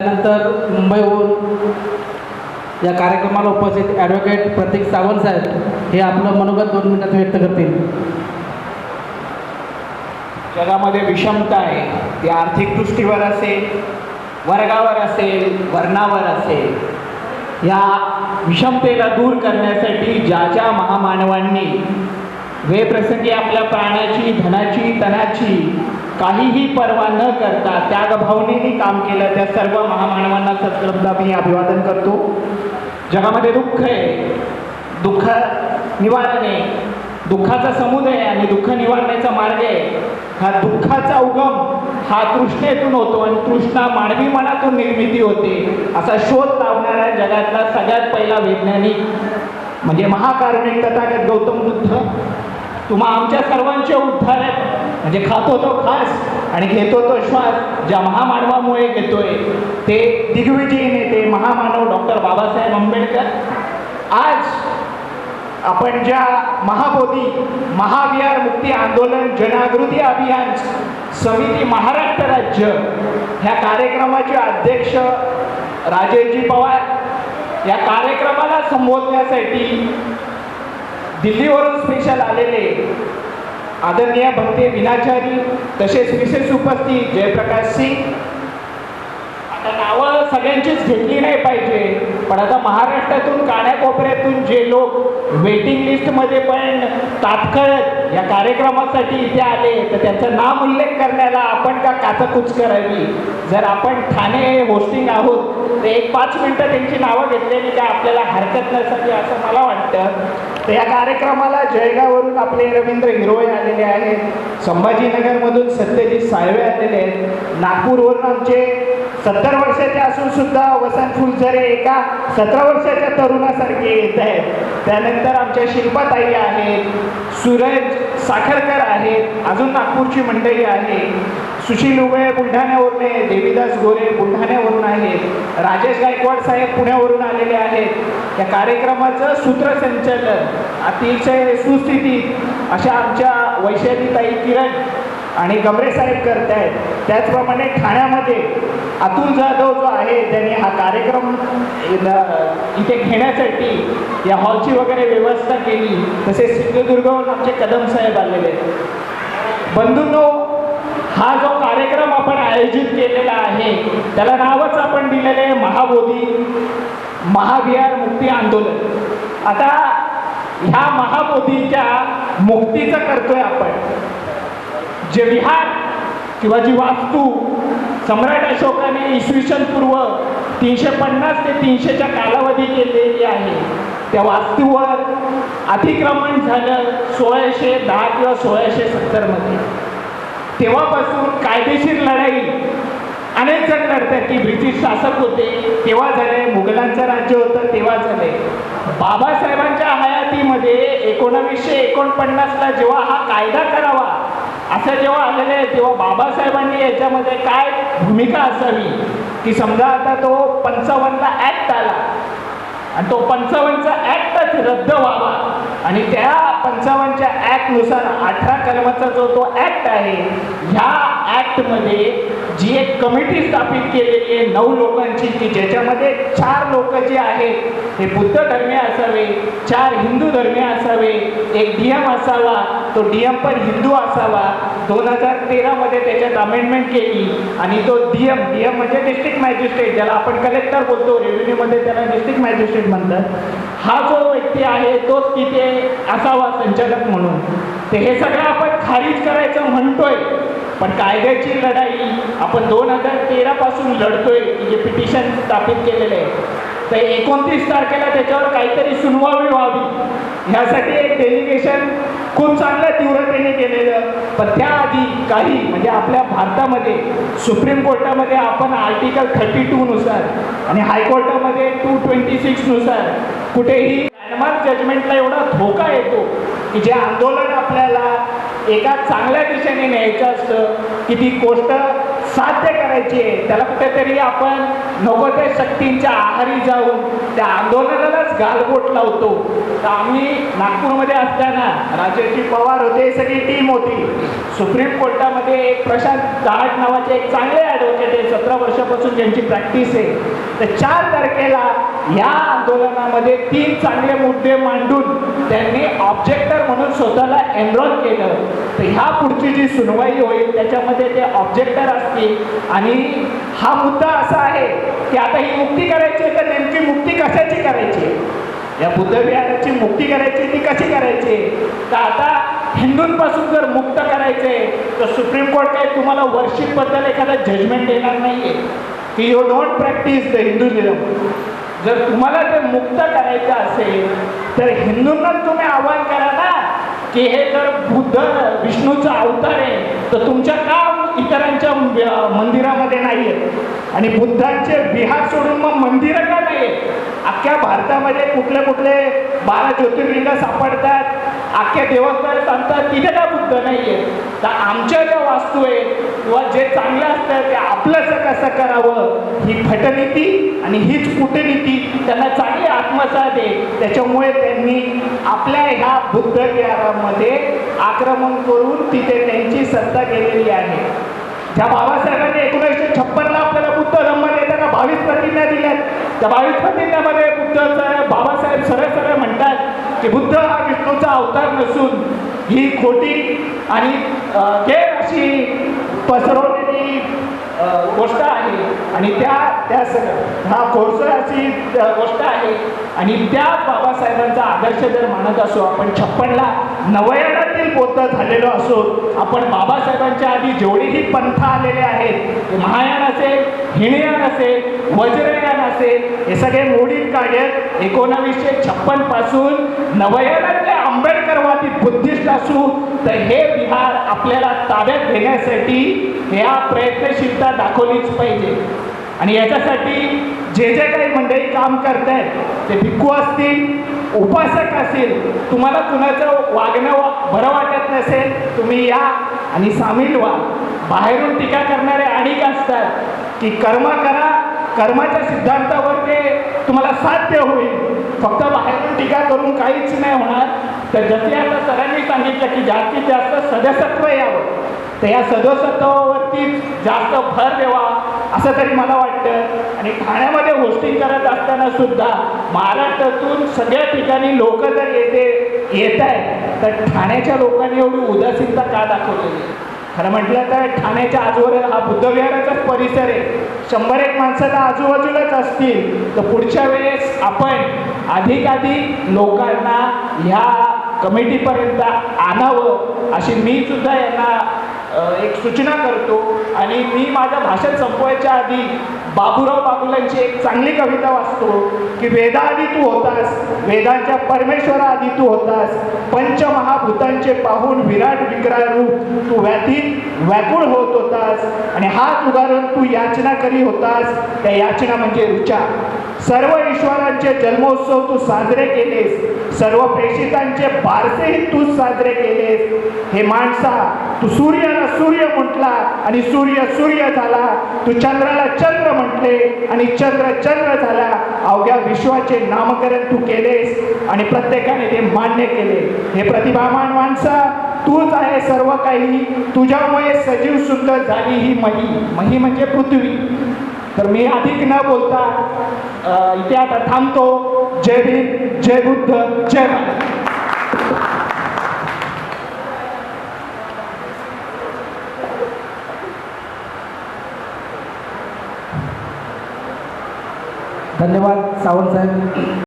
त्यानंतर मुंबईहून या कार्यक्रमाला उपस्थित ॲडव्होकेट प्रतीक सावंत साहेब हे आपलं मनोगत दोन मिनिटात व्यक्त करतील. जगामध्ये विषमता आहे. ती आर्थिक दृष्टीवर असेल वर्गावर असेल वर्णावर असेल. या विषमतेला दूर करण्यासाठी ज्या ज्या महामानवांनी वेप्रसंगी आपल्या प्राण्याची धनाची तनाची काहीही पर्वा न करता त्यागभावनेनी काम केलं त्या सर्व महामानवांना सत्शब्दा मी अभिवादन करतो. जगामध्ये दुःख आहे. दुःख निवारणे दुःखाचा समुदय आणि दुःख निवारण्याचा मार्ग आहे. हा दुःखाचा उगम हा तृष्णेतून होतो आणि तृष्णा मानवी मनातून निर्मिती होते. असा शोध लावणारा जगातला सगळ्यात पहिला वैज्ञानिक म्हणजे महाकारुणिक तथागत गौतम बुद्ध. तुम्हा आमच्या सर्वांचे उद्धार आहेत. म्हणजे खातो तो खास आणि घेतो तो श्वास. ज्या महामानवामुळे घेतोय ते दिग्विजयी नेते महामानव डॉक्टर बाबासाहेब आंबेडकर. आज आपण ज्या महाबोधी महाविहार मुक्ती आंदोलन जनजागृती अभियान समिती महाराष्ट्र राज्य ह्या कार्यक्रमाचे अध्यक्ष राजेशजी पवार या कार्यक्रमाला संबोधण्यासाठी दिल्लीवरून स्पेशल आलेले आदरणीय भक्ते विनाचारी तसेच विशेष उपस्थित जयप्रकाश सिंग. आता नावं सगळ्यांचीच घेतली नाही पाहिजे पण आता महाराष्ट्रातून काण्याकोपऱ्यातून जे लोक वेटिंग लिस्टमध्ये पण तात्काळ या कार्यक्रमासाठी इथे आले तर त्यांचा नाम उल्लेख करण्याला आपण का काचाकूच करावी? जर आपण ठाणे होस्टिंग आहोत तर एक पाच मिनटं त्यांची नावं घेतलेली काय आपल्याला हरकत नसावी असं मला वाटतं. तर या कार्यक्रमाला जळगाववरून आपले रवींद्र हिरोळे आलेले आहेत. संभाजीनगरमधून सत्यजित साळवे आलेले आहेत. नागपूरवरून आमचे सत्तर वर्षाचे असून सुद्धा वसंत फुलझरे एका सतरा वर्षाच्या तरुणासारखे येत आहेत. त्यानंतर आमच्या शिल्पाताई आहेत. सूरज साखरकर आहेत. अजून नागपूरची मंडळी आहे सुशील उबळे बुलढाण्यावरून आहे देवीदास गोरे बुलढाण्यावरून आहेत राजेश गायकवाड साहेब पुण्यावरून आलेले आहेत. या कार्यक्रमाचं सूत्रसंचालन अतिशय सुस्थितीत अशा आमच्या वैशालीताई किरण आणि गमरे साहेब करत आहेत त्याचप्रमाणे ठाण्यामध्ये अतुल जाधव जो आहे त्यांनी हा कार्यक्रम इथे घेण्यासाठी या हॉलची वगैरे व्यवस्था केली. तसेच सिंधुदुर्गवरून आमचे कदम साहेब आलेले आहेत. बंधूंनो हा जो कार्यक्रम आपण आयोजित केलेला आहे त्याला नावच आपण दिलेलं आहे महाबोधी महाविहार मुक्ती आंदोलन. आता ह्या महाबोधीच्या मुक्तीचं करतोय आपण. जे विहार किंवा जी वास्तू सम्राट अशोकाने इसवी सन पूर्व तीनशे पन्नास ते तीनशेच्या कालावधी केलेली आहे. त्या वास्तूवर अतिक्रमण झालं सोळाशे दहा किंवा सोळाशे सत्तरमध्ये. तेव्हापासून कायदेशीर लढाई अनेक जण लढतात की ब्रिटिश शासक होते तेव्हा झाले मुघलांचं राज्य होतं तेव्हा झाले. बाबासाहेबांच्या हयातीमध्ये एकोणावीसशे एकोणपन्नासला जेव्हा हा कायदा करावा असं जेव्हा आलेलं आहे तेव्हा बाबासाहेबांनी याच्यामध्ये काय भूमिका असावी की समजा आता तो पंचावन्नला ॲक्ट आला. आणि तो पंचावन्नचा ॲक्टच रद्द व्हावा. आणि त्या पंचावन्नच्या ॲक्टनुसार अठरा कलमाचा जो तो ॲक्ट आहे ह्या ॲक्टमध्ये जी एक कमिटी स्थापित केलेली आहे नऊ लोकांची की ज्याच्यामध्ये चार लोक जे आहेत हे बुद्ध धर्मीय असावे चार हिंदू धर्मीय असावे एक डी एम असावा तो डी एम पण हिंदू असावा. दोन हजार तेरामध्ये त्याच्यात अमेंडमेंट केली आणि तो डी एम डी एम म्हणजे डिस्ट्रिक्ट मॅजिस्ट्रेट ज्याला आपण कलेक्टर बोलतो रेव्हेन्यूमध्ये त्याला डिस्ट्रिक्ट मॅजिस्ट्रेट म्हणतात. हा जो व्यक्ती आहे तोच तिथे असावा संचालक म्हणून. ते हे सगळं आपण खारीज करायचं म्हणतोय. पण कायद्याची लढाई आपण दोन हजार तेरापासून लढतोय की जे पिटिशन स्थापित केलेलं आहे तर एकोणतीस तारखेला त्याच्यावर काहीतरी सुनवावी व्हावी. ह्यासाठी एक डेलिगेशन खूप चांगल्या तीव्रतेने केलेलं पण त्याआधी काही म्हणजे आपल्या भारतामध्ये सुप्रीम कोर्टामध्ये आपण आर्टिकल थर्टी टूनुसार आणि हायकोर्टामध्ये टू ट्वेंटी सिक्सनुसार कुठेही लँडमार्क जजमेंटला एवढा धोका येतो की जे आंदोलन आपल्याला एका चांगल्या दिशेने न्यायचं असतं की ती गोष्ट साध्य करायची आहे. त्याला कुठेतरी आपण नको त्या शक्तींच्या आहारी जाऊन त्या आंदोलनालाच गालबोट लावतो. तर आम्ही नागपूरमध्ये असताना राजेशजी पवार होते सगळी टीम होती. सुप्रीम कोर्टामध्ये एक प्रशांत दाट नावाचे एक चांगले ॲडव्होकेट आहे. सतरा वर्षापासून ज्यांची प्रॅक्टिस आहे. तर चार तारखेला या आंदोलनामध्ये तीन चांगले मुद्दे मांडून त्यांनी ऑब्जेक्टर म्हणून स्वतःला एनरोल केलं. तर ह्या पुढची जी सुनवाई होईल त्याच्यामध्ये ते ऑब्जेक्टर असतील आणि हा मुद्दा असा आहे की आता ही मुक्ती करायची आहे तर नेमकी मुक्ती कशाची करायची या बुद्धविहाराची मुक्ती करायची ती कशी करायची तर आता हिंदूंपासून जर मुक्त करायचे तर सुप्रीम कोर्ट काही तुम्हाला वर्षिपबद्दल एखादा जजमेंट देणार नाहीये. की you don't practice the Hinduism जर तुम्हाला ते मुक्त करायचं असेल तर हिंदूंना तुम्ही आव्हान करा ना की हे जर बुद्ध विष्णूचा अवतार आहे तर तुमच्या का इतरांच्या मंदिरामध्ये नाही आहेत आणि बुद्धांचे विहार सोडून मग मंदिरं का नाही आहेत अख्ख्या भारतामध्ये कुठले कुठले बारा ज्योतिर्लिंग सापडतात. अख्ख्या देवस्थान सांगतात तिथे का बुद्ध नाही आहेत तर आमच्या ज्या वास्तू आहेत किंवा जे चांगलं असतं ते आपलंच कसं करावं? ही फटनीती आणि हीच कुटनीती. त्यांना चांगली आत्मसात आहे. त्याच्यामुळे त्यांनी आपल्या ह्या बुद्ध विहारामध्ये आक्रमण करून तिथे त्यांची सत्ता केलेली आहे. ज्या बाबासाहेबांनी एकोणीसशे छप्पनला आपल्याला बुद्ध धम्म देताना बावीस प्रतिज्ञा दिल्यात. त्या बावीस प्रतिज्ञामध्ये बुद्ध बाबासाहेब सरळ सरळ म्हणतात की बुद्ध हा विष्णूचा अवतार नसून ही खोटी आणि अं, अशी पसरवली गोष्ट आहे. आणि त्या त्या सगळं हा खोडसर अशी गोष्ट आहे. आणि त्या बाबासाहेबांचा आदर्श जर मानत असो आपण छप्पनला नवयानातील बौद्ध झालेलो असो आपण बाबासाहेबांच्या आधी जेवढेही पंथ आलेले आहेत महायान असेल हिणयान असेल वज्रयान असेल. हे सगळे मोडीत काढत एकोणावीसशे छप्पनपासून नवयानातले आंबेडकरवादी बुद्धिस्ट असू तर हे विहार आपल्याला ताब्यात घेण्यासाठी ह्या प्रयत्नशीलता दाखवलीच पाहिजे. आणि याच्यासाठी जे जे काही मंडळी काम करत आहेत ते भिक्खू असतील उपासक असतील तुम्हाला कुणाचं वागणं वा- बरं वाटत नसेल तुम्ही या आणि सामील व्हा. बाहेरून टीका करणारे अनेक असतात की कर्म करा कर्माच्या सिद्धांतावर ते तुम्हाला साध्य होईल. फक्त बाहेरून टीका करून काहीच नाही होणार. तर जसे आता सरांनी सांगितलं की जास्तीत जास्त सदस्यत्व यावं. तर या सदस्यत्वावरतीच जास्त भर द्यावा असं तरी मला वाटतं. आणि ठाण्यामध्ये होस्टिंग करत असताना सुद्धा महाराष्ट्रातून सगळ्या ठिकाणी लोक जर येते येत आहेत तर ठाण्याच्या लोकांनी एवढी उदासीनता का दाखवलेली आहे? खरं म्हटलं तर ठाण्याच्या आजूबाजूला हा बुद्धविहाराचाच परिसर आहे. शंभर एक माणसं तर आजूबाजूलाच असतील. तर पुढच्या वेळेस आपण अधिकाधिक लोकांना ह्या कमिटीपर्यंत आणावं अशी मी सुद्धा यांना एक सूचना करतो आणि मी माझ्या भाषण संपवायच्या आधी बाबूराव बागुलांची एक चांगली कविता वाचतो की वेदाआधी तू होतास वेदांच्या परमेश्वराआधी तू होतास पंचमहाभूतांचे पाहून विराट विक्राळ रूप तू व्याधीत व्याकुळ होत होतास आणि हा उगारून तू याचना करी होतास. त्या याचना म्हणजे रुचा सर्व ईश्वरांचे जन्मोत्सव तू साजरे केलेस सर्व प्रेषितांचे बारसेही तू साजरे केलेस. हे माणसा तू सूर्याला सूर्य म्हटला आणि सूर्य सूर्य झाला. तू चंद्राला चंद्र म्हटले आणि चंद्र चंद्र झाला. अवघ्या विश्वाचे नामकरण तू केलेस आणि प्रत्येकाने ते मान्य केले. हे प्रतिभामान माणसा तूच आहे सर्व काही. तुझ्यामुळे सजीव सुंदर झाली ही मही. मही म्हणजे पृथ्वी. तर मी अधिक न बोलता इथे आता थांबतो. जय भीम जय बुद्ध जय भारत. धन्यवाद सावंत साहेब.